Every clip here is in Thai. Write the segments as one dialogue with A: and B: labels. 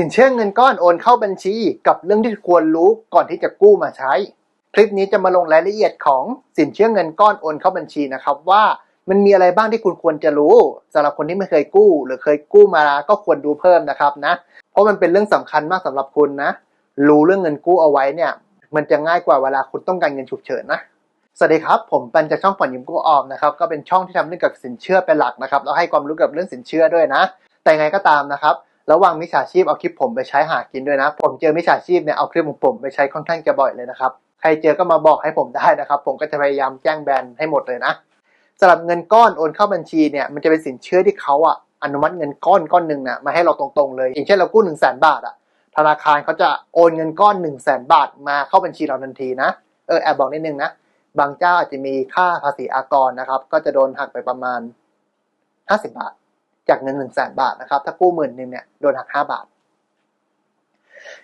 A: สินเชื่อเงินก้อนโอนเข้าบัญชี กับเรื่องที่ควรรู้ก่อนที่จะกู้มาใช้ คลิปนี้จะมาลงรายละเอียดของสินเชื่อเงินก้อนโอนเข้าบัญชีนะครับว่ามันมีอะไรบ้างที่คุณควรจะรู้สำหรับคนที่ไม่เคยกู้ หรือเคยกู้มาก็ควรดูเพิ่มนะครับนะ เพราะมันเป็นเรื่องสำคัญมากสำหรับคุณนะ รู้เรื่องเงินกู้เอาไว้เนี่ย มันจะง่ายกว่าเวลาคุณต้องการเงินฉุกเฉินนะสวัสดีครับ ผมปันจากช่องผ่อนยืมกู้ออมนะครับก็เป็นช่องที่ทำเรื่องกับสินเชื่อเป็นหลักนะครับแล้วให้ความรู้กับเรื่องสินเชื่อด้วยนะ แต่ไงก็ตามนะครับ ระวังมิจฉาชีพเอาคลิปผมไปใช้หากินด้วยนะ ผมเจอมิจฉาชีพเนี่ยเอาคลิปของผมไปใช้ค่อนข้างจะบ่อยเลยนะครับ ใครเจอก็มาบอกให้ผมได้นะครับ ผมก็จะพยายามแจ้งแบนให้หมดเลยนะสำหรับเงินก้อนโอนเข้าบัญชีเนี่ยมันจะเป็นสินเชื่อที่เขาอะอนุมัติเงินก้อนก้อนหนึ่งนะมาให้เราตรงๆเลย อย่างเช่นเรากู้หนึ่งแสนบาทอะธนาคารเขาจะโอนเงินก้อนหนึ่งแสนบาทมาเข้าบัญชีเราทันทีนะเออแอบบอกนิดนึงนะบางเจ้าอาจจะมีค่าภาษีอากรนะครับ ก็จะโดนหักไปประมาณห้าสิบาท จากเงินหนึ่งแสนบาทนะครับ ถ้ากู้หมื่นหนึ่งเนี่ยโดนหักห้าบาท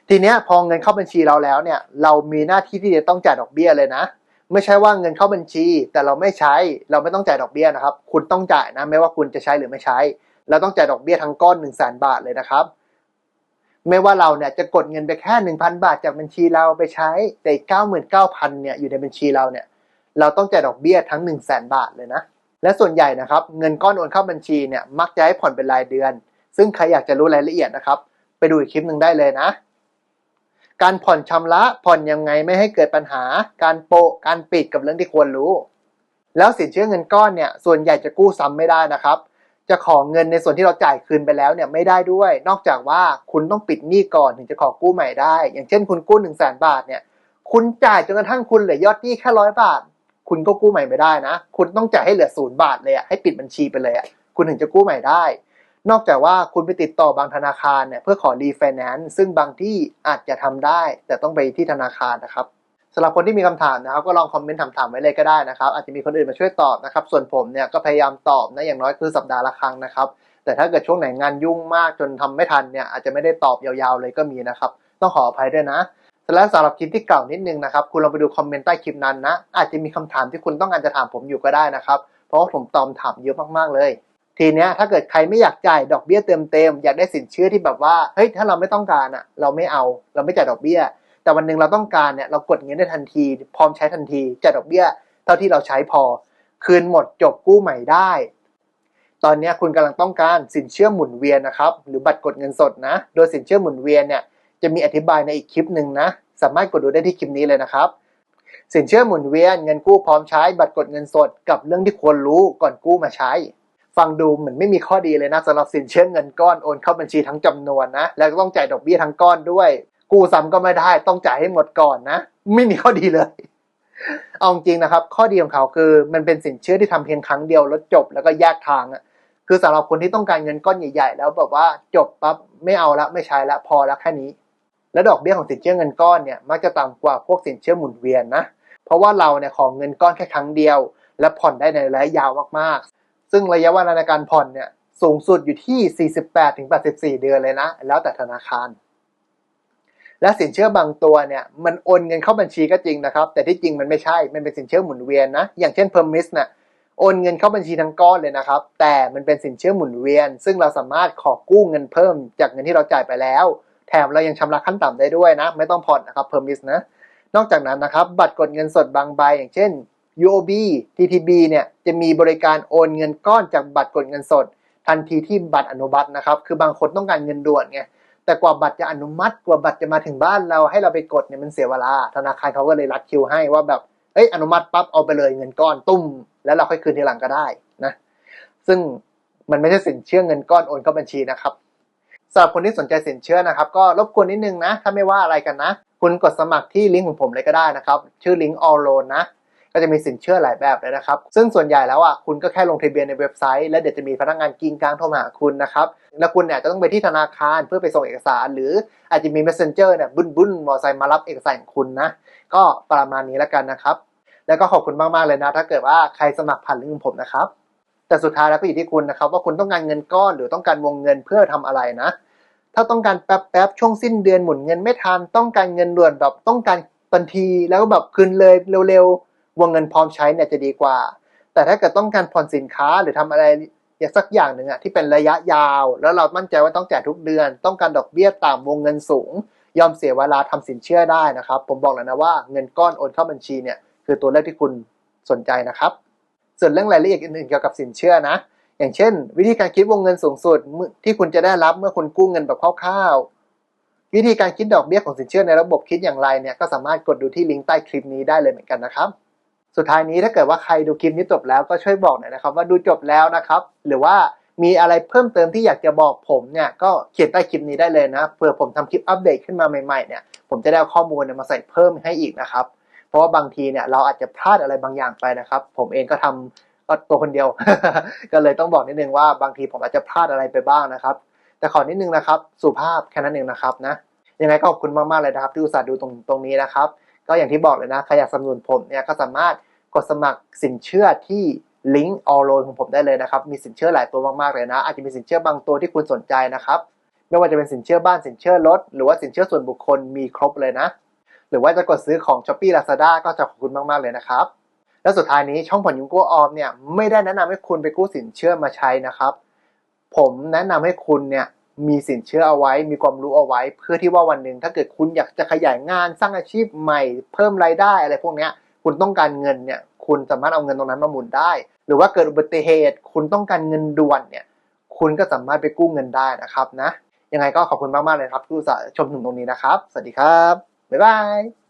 A: ทีเนี้ยพอเงินเข้าบัญชีเราแล้วเนี่ย เรามีหน้าที่ที่จะต้องจ่ายดอกเบี้ยเลยนะ ไม่ใช่ว่าเงินเข้าบัญชี แต่เราไม่ใช้เราไม่ต้องจ่ายดอกเบี้ยนะครับ คุณต้องจ่ายนะไม่ว่าคุณจะใช้หรือไม่ใช้ เราต้องจ่ายดอกเบี้ยทั้งก้อนหนึ่งแสนบาทเลยนะครับไม่ว่าเราเนี่ยจะกดเงินไปแค่หนึ่งพันบาทจากบัญชีเราไปใช้แต่เก้าหมื่นเก้าพันเนี่ยอยู่ในบัญชีเราเนี่ย เราต้องจ่ายดอกเบี้ยทั้งหนึ่งแสนบาทเลยนะ และส่วนใหญ่นะครับเงินก้อนโอนเข้าบัญชีเนี่ยมักจะให้ผ่อนเป็นรายเดือน ซึ่งใครอยากจะรู้รายละเอียดนะครับ ไปดูอีกคลิปหนึ่งได้เลยนะ การผ่อนชำระผ่อนยังไงไม่ให้เกิดปัญหา การโปะการปิดกับเรื่องที่ควรรู้ แล้วสินเชื่อเงินก้อนเนี่ยส่วนใหญ่จะกู้ซ้ำไม่ได้นะครับ จะขอเงินในส่วนที่เราจ่ายคืนไปแล้วเนี่ยไม่ได้ด้วย นอกจากว่าคุณต้องปิดหนี้ก่อนถึงจะขอกู้ใหม่ได้ อย่างเช่น คุณกู้หนึ่งแสนบาทเนี่ยคุณจ่ายจนกระทั่งคุณเหลือยอดหนี้แค่ร้อยบาท คุณก็กู้ใหม่ไม่ได้นะ คุณต้องจ่ายให้เหลือศูนย์บาทเลยอะให้ปิดบัญชีไปเลยอะคุณถึงจะกู้ใหม่ได้ นอกจากว่าคุณไปติดต่อบางธนาคารเนี่ยเพื่อขอรีไฟแนนซ์ซึ่งบางที่อาจจะทำได้ แต่ต้องไปที่ธนาคารนะครับสำหรับคนที่มีคำถามนะครับก็ลองคอมเมนต์ถามๆไว้เลยก็ได้นะครับ อาจจะมีคนอื่นมาช่วยตอบนะครับ ส่วนผมเนี่ยก็พยายามตอบนะอย่างน้อยคือสัปดาห์ละครั้งนะครับ แต่ถ้าเกิดช่วงไหนงานยุ่งมากจนทำไม่ทันเนี่ยอาจจะไม่ได้ตอบยาวๆเลยก็มีนะครับ ต้องขออภัยด้วยนะ แล้วสำหรับคลิปที่เก่านิดนึงนะครับ คุณลองไปดูคอมเมนต์ใต้คลิปนั้นนะ อาจจะมีคำถามที่คุณต้องการจะถามผมอยู่ก็ได้นะครับ เพราะว่าผมตอบถามเยอะมากๆเลย ทีเนี้ยถ้าเกิดใครไม่อยากจ่ายดอกเบี้ยเต็มๆอยากได้สินเชื่อที่แบบว่าเฮ้ยถ้าเราไม่ต้องการอะเราไม่เอา เราไม่จ่ายดอกเบี้ย แต่วันหนึ่งเราต้องการเนี่ยเรากดเงินได้ทันที พร้อมใช้ทันทีจ่ายดอกเบี้ย เท่าที่เราใช้พอ คืนหมดจบกู้ใหม่ได้ ตอนนี้คุณกำลังต้องการสินเชื่อหมุนเวียนนะครับหรือบัตรกดเงินสดนะ โดยสินเชื่อหมุนเวียนเนี่ย จะมีอธิบายในอีกคลิปหนึ่งนะ สามารถกดดูได้ที่คลิปนี้เลยนะครับ สินเชื่อหมุนเวียนเงินกู้พร้อมใช้บัตรกดเงินสดกับเรื่องที่ควรรู้ก่อนกู้มาใช้ ฟังดูเหมือนไม่มีข้อดีเลยนะสำหรับสินเชื่อเงินก้อนโอนเข้าบัญชีทั้งจำนวนนะ แล้วก็ต้องจ่ายดอกเบี้ยทั้งก้อนด้วย กู้ซ้ำก็ไม่ได้ต้องจ่ายให้หมดก่อนนะ ไม่มีข้อดีเลยเอาจริงนะครับ ข้อดีของเขาคือมันเป็นสินเชื่อที่ทำเพียงครั้งเดียวแล้วจบแล้วก็แยกทางอะคือสำหรับคนที่ต้องการเงินก้อนใหญ่ ๆ แล้วแบบว่าจบปั๊บไม่เอาละไม่ใช้ละพอล้วแค่นี้ แล้วดอกเบี้ยของสินเชื่อเงินก้อนเนี่ยมักจะต่ำกว่าพวกสินเชื่อหมุนเวียนนะ เพราะว่าเราเนี่ยของเงินก้อนแค่ครั้งเดียว และผ่อนได้ในระยะยาวมากๆ ซึ่งระยะเวลาในการผ่อนเนี่ยสูงสุดอยู่ที่ 48ถึง84 เดือนเลยนะ แล้วแต่ธนาคาร และสินเชื่อบางตัวเนี่ยมันโอนเงินเข้าบัญชีก็จริงนะครับ แต่ที่จริงมันไม่ใช่ มันเป็นสินเชื่อหมุนเวียนนะ อย่างเช่น Permis เนี่ยโอนเงินเข้าบัญชีทั้งก้อนเลยนะครับ แต่มันเป็นสินเชื่อหมุนเวียน ซึ่งเราสามารถขอกู้เงินเพิ่มจากเงินที่เราจ่ายไปแล้ว แถมเรายังชำระขั้นต่ำได้ด้วยนะ ไม่ต้องผ่อนนะครับ Permis นะ นอกจากนั้นนะครับบัตรกดเงินสดบางใบอย่างเช่น UOB TTB เนี่ยจะมีบริการโอนเงินก้อนจากบัตรกดเงินสด ทันทีที่บัตรอนุมัตินะครับ คือบางคนต้องการเงินด่วนไงแต่กว่าบัตรจะอนุมัติกว่าบัตรจะมาถึงบ้านเราให้เราไปกดเนี่ยมันเสียเวลา ธนาคารเขาก็เลยรัดคิวให้ว่าแบบเอ้ยอนุมัติปั๊บเอาไปเลยเงินก้อนตุ้ม แล้วเราค่อยคืนทีหลังก็ได้นะ ซึ่งมันไม่ใช่สินเชื่อเงินก้อนโอนเข้าบัญชีนะครับ สำหรับคนที่สนใจสินเชื่อนะครับ ก็รบกวนนิดนึงนะ ถ้าไม่ว่าอะไรกันนะ คุณกดสมัครที่ลิงก์ของผมเลยก็ได้นะครับ ชื่อลิงก์ all loan นะ ก็จะมีสินเชื่อหลายแบบเลยนะครับ ซึ่งส่วนใหญ่แล้วอะคุณก็แค่ลงทะเบียนในเว็บไซต์ แล้วเดี๋ยวจะมีพนักงานกินกลางโทรมาหาคุณนะครับ แล้วคุณเนี่ยจะต้องไปที่ธนาคารเพื่อไปส่งเอกสาร หรืออาจจะมี messenger เนี่ยบุ้นบุ้นมอไซค์มารับเอกสารของคุณนะ ก็ประมาณนี้แล้วกันนะครับแล้วก็ขอบคุณมากๆเลยนะ ถ้าเกิดว่าใครสมัครผ่านลิงก์ของผมนะครับ แต่สุดท้ายแล้วก็อยู่ที่คุณนะครับ ว่าคุณต้องการเงินก้อนหรือต้องการวงเงินเพื่อทำอะไรนะ ถ้าต้องการแป๊บๆช่วงสิ้นเดือนหมุนเงินไม่ทันต้องการเงินด่วนแบบต้องการทันทีแล้วก็แบบคืนเลยเร็วๆวงเงินพร้อมใช้เนี่ยจะดีกว่า แต่ถ้าเกิดต้องการผ่อนสินค้าหรือทำอะไรอย่างสักอย่างหนึ่งอะที่เป็นระยะยาว แล้วเรามั่นใจว่าต้องจ่ายทุกเดือน ต้องการดอกเบี้ยต่ำวงเงินสูง ยอมเสียเวลาทำสินเชื่อได้นะครับ ผมบอกแล้วนะว่าเงินก้อนโอนเข้าบัญชีเนี่ยคือตัวเลือกที่คุณสนใจนะครับ ส่วนเรื่องรายละเอียดอื่นๆเกี่ยวกับสินเชื่อนะ อย่างเช่น วิธีการคิดวงเงินสูงสุดที่คุณจะได้รับเมื่อคุณกู้เงินแบบคร่าวๆ วิธีการคิดดอกเบี้ยของสินเชื่อในระบบคิดอย่างไรเนี่ยก็สามารถกดดูที่ลิงก์ใต้คลิปนี้ได้เลยเหมือนกันนะครับ สุดท้ายนี้ถ้าเกิดว่าใครดูคลิปนี้จบแล้วก็ช่วยบอกหน่อยนะครับ ว่าดูจบแล้วนะครับ หรือว่ามีอะไรเพิ่มเติมที่อยากจะบอกผมเนี่ยก็เขียนใต้คลิปนี้ได้เลยนะเผื่อผมทำคลิปอัปเดตขึ้นมาใหม่ๆเนี่ยผมจะได้เอาข้อมูลมาใส่เพิ่มให้อีกนะครับ เพราะว่าบางทีเนี่ยเราอาจจะพลาดอะไรบางอย่างไปนะครับ ผมเองก็ทำ ก็ตัวคนเดียว ก็เลยต้องบอกนิดนึงว่าบางทีผมอาจจะพลาดอะไรไปบ้างนะครับ แต่ขอนิดนึงนะครับ สุภาพแค่นั้นเองนะครับนะยังไงก็ขอบคุณมากๆเลยนะครับ ที่อุตส่าห์ดูตรงตรงนี้นะครับ ก็อย่างที่บอกเลยนะใครอยากสนับสนุนผมเนี่ยก็สามารถกดสมัครสินเชื่อที่ลิงก์ออโลนของผมได้เลยนะครับ มีสินเชื่อหลายตัวมากๆเลยนะ อาจจะมีสินเชื่อบางตัวที่คุณสนใจนะครับ ไม่ว่าจะเป็นสินเชื่อบ้านสินเชื่อรถ หรือว่าสินเชื่อส่วนบุคคลมีครบเลยนะ หรือว่าจะกดซื้อของ s h อ p e e Lazada ก็จะขอบคุณมากๆเลยนะครับ และสุดท้ายนี้ช่องผ่อนยุงกู้ออมเนี่ยไม่ได้แนะนำให้คุณไปกู้สินเชื่อมาใช้นะครับ ผมแนะนำให้คุณเนี่ยมีสินเชื่อเอาไว้ มีความรู้เอาไว้ เพื่อที่ว่าวันหนึ่งถ้าเกิดคุณอยากจะขยายงานสร้างอาชีพใหม่ เพิ่มรายได้อะไรพวกนี้คุณต้องการเงินเนี่ยคุณสามารถเอาเงินตรงนั้นมาหมุนได้ หรือว่าเกิดอุบัติเหตุ คุณต้องการเงินด่วนเนี่ยคุณก็สามารถไปกู้เงินได้นะครับนะยังไงก็ขอบคุณมากๆเลยครับที่อุตส่าห์ชมถึงตรงนี้นะครับ สวัสดีครับบ๊ายบาย